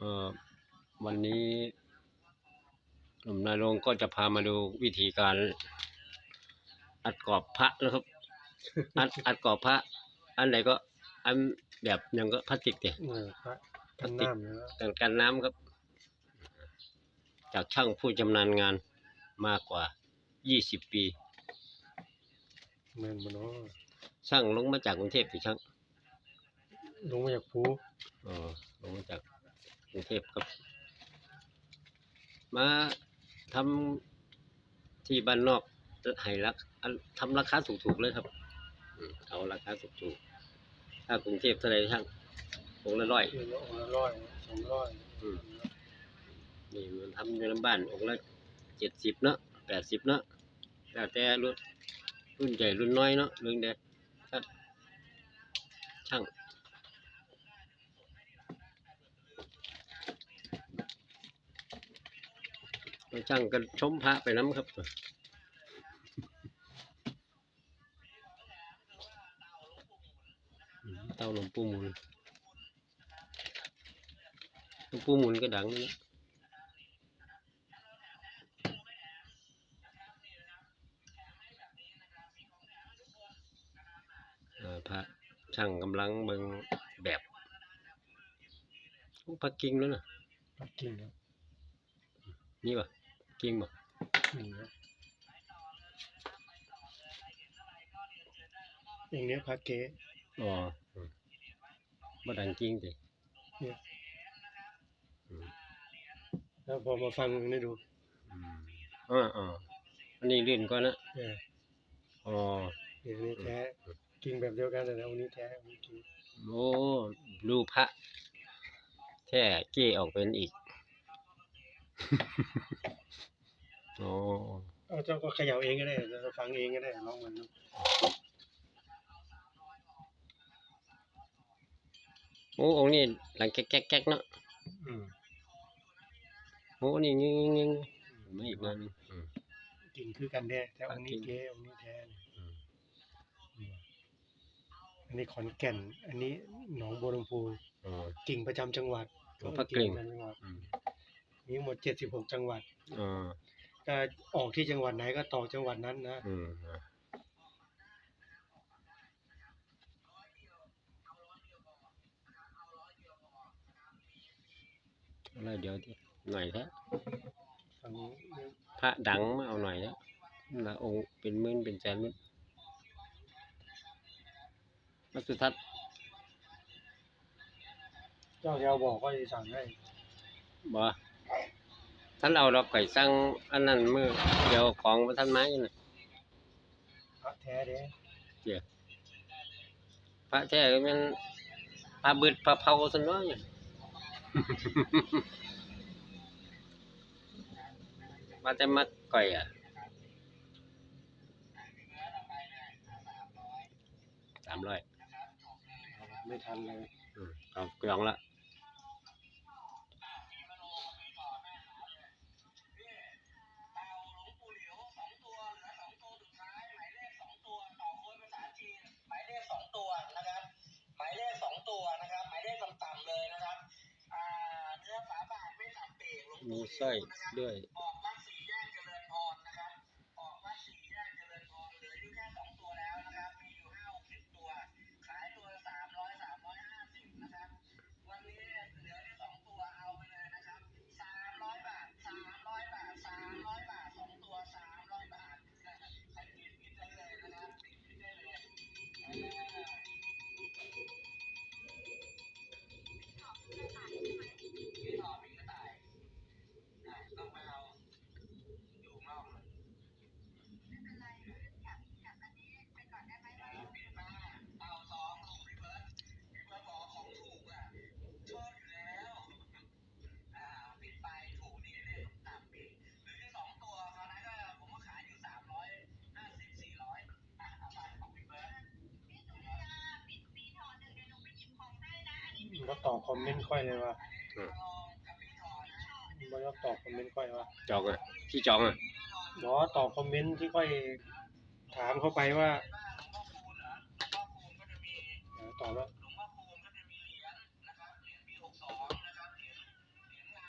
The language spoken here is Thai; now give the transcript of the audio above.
เอ่อวันนี้หนุ่มนายรงค์ก็จะพามาดูวิธีการ อัดกรอบพระนะครับ อัดอัดกรอบพระ อันไหนก็ อันแบบอยังก็พลาสติกเดียเออพระกันน้ำนะกันกันน้ำครับ จากช่างผู้ชำนาญงานมากกว่า20ปีแม่นบ่เนาะช่างลงมาจากกรุงเทพสิช่างลงมาจากภู อ๋อลงมาจากก รุงเทพครับ มาทำที่บ้านนอกให้รักอันทำราคาถูกๆเลยครับอืมเอาราคาถูกๆถ้ากรุงเทพเท่าไหรช่างองค์ละร้อยเดือนละองค์ละร้อยสองร้อยอืมนี่มันทำอยู่ลำบ้านองค์ละเจ็ดสิบเนาะแปดสิบเนาะแล้วแต่รุ่นรุ่นใหญ่รุ่นน้อยเนาะเรื่องเด็กครับช่างแล้ว ช่างกันชมพระไปน้ำครับอืมเต้าหลวงปู่หมุนหลวงปู่หมุนก็ดังนี่นะเอ่อพระช่างกำลังเบิ่งแบบโอ้พระกิ่งแล้วนะปักกิ่งครับนี่ป่ะ กิ่งป่ะนี่นะอย่างเนี้ยพระเก๊อ๋ออืมบ่ดังกิ่งสิเนี่ยอืมแล้วพอมาฟังได้ดูอืมอ่าอ่าอันนี้ลื่นก่อนนะเอออ๋อเนี่ยอันนี้แท้กิ่งแบบเดียวกันแต่อันนี้แท้อันนี้กิ่งโอ้รูปพระแท้เก้ออกเป็นอีก โอ้เอาเจ้าก็เขย่าเองก็ได้จะฟังเองก็ได้ลองมันดูโอ้องค์นี้หลังแก๊กแก๊กแก๊กเนาะอืมโอ้นี่งิงงิงงิงไม่อีกนั่นอืมกิ่งคือกันแท้แต่อันนี้กิ่งเก๊อันนี้แท้อืมอืมอันนี้ขอนแก่น อันนี้หนองบัวลำพูอ๋อกิ่งประจำจังหวัดอ๋อพระกริ่งประจำจังหวัดอืมมีทั้งหมด76จังหวัด อ๋อก็ออกที่จังหวัดไหนก็ต่อจังหวัดนั้นนะอืมอะอะไรเดี๋ยวดิหน่อยแท้ฟังนี้พระดังมาเอาหน่อยแล้วละองค์เป็นหมื่นเป็นแสนหมื่นมัสุทัศน์เจ้าเดียวบอกก็จะสั่งให้บ่ ท่านเอาดอกไก่สั่งอันนั้นมือเดี๋ยวของมาท่านไม้น่ะพระแท้เด้พระแท้ก็แมันพระบึดพระเผาซั่นเนาะเนี่ยมาแต่มักก่อยอะสามร้อยไม่ทันเลยอืมเอากล่องละ มีปู่สร้อยนะครับด้วย ก็ตอบคอมเมนต์ค่อยเลยว่าอืมมันก็ตอบคอมเมนต์ค่อยว่าจองอะที่จองอะหมอตอบคอมเมนต์ที่ค่อยถามเข้าไปว่าเออตอบแล้วห